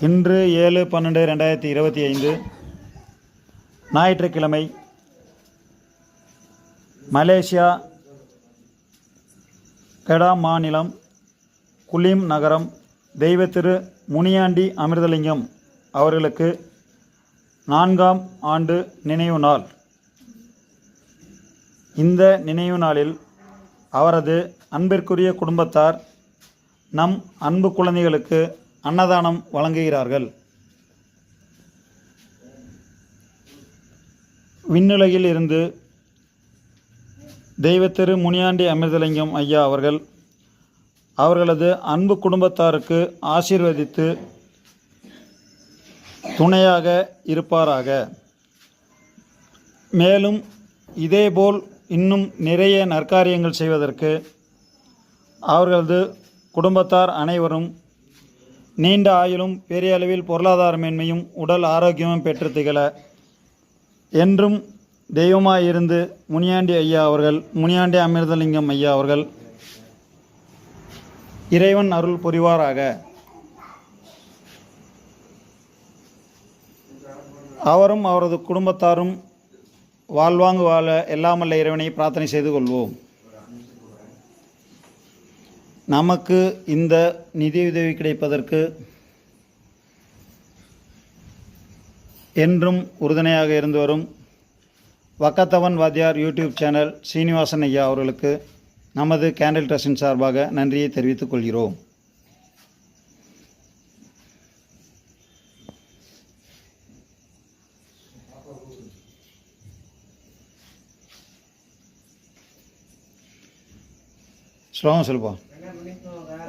இன்று ஏழு பன்னெண்டு ரெண்டாயிரத்தி இருபத்தி ஐந்து ஞாயிற்றுக்கிழமை மலேசியா கெடா மாநிலம் குலிம் நகரம் தெய்வ திரு முனியாண்டி அமிர்தலிங்கம் அவர்களுக்கு நான்காம் ஆண்டு நினைவு நாள். இந்த நினைவு நாளில் அவரது அன்பிற்குரிய குடும்பத்தார் நம் அன்பு குழந்தைகளுக்கு அன்னதானம் வழங்குகிறார்கள். விண்ணுலகில் இருந்து தெய்வத்திரு முனியாண்டி அமிர்தலிங்கம் ஐயா அவர்கள் அவர்களது அன்பு குடும்பத்தாருக்கு ஆசீர்வதித்து துணையாக இருப்பாராக. மேலும் இதேபோல் இன்னும் நிறைய நற்காரியங்கள் செய்வதற்கு அவர்களது குடும்பத்தார் அனைவரும் நீண்ட ஆயுளும் பெரிய அளவில் பொருளாதார மேன்மையும் உடல் ஆரோக்கியமும் பெற்று திகழ என்றும் தெய்வமாயிருந்து முனியாண்டி ஐயா அவர்கள் முனியாண்டி அமிர்தலிங்கம் ஐயா அவர்கள் இறைவன் அருள் புரிவாராக. அவரும் அவரது குடும்பத்தாரும் வாழ்வாங்கு வாழ எல்லாமல்ல இறைவனை பிரார்த்தனை செய்து கொள்வோம். நமக்கு இந்த நிதியுதவி கிடைப்பதற்கு என்றும் உறுதுணையாக இருந்து வரும் வக்கத்தவன் வாத்தியார் யூடியூப் சேனல் சீனிவாசன் ஐயா அவர்களுக்கு நமது கேண்டில் ட்ரஸ்டின் சார்பாக நன்றியை தெரிவித்துக் கொள்கிறோம். ஸ்லோகம் சொல்லுப்பா.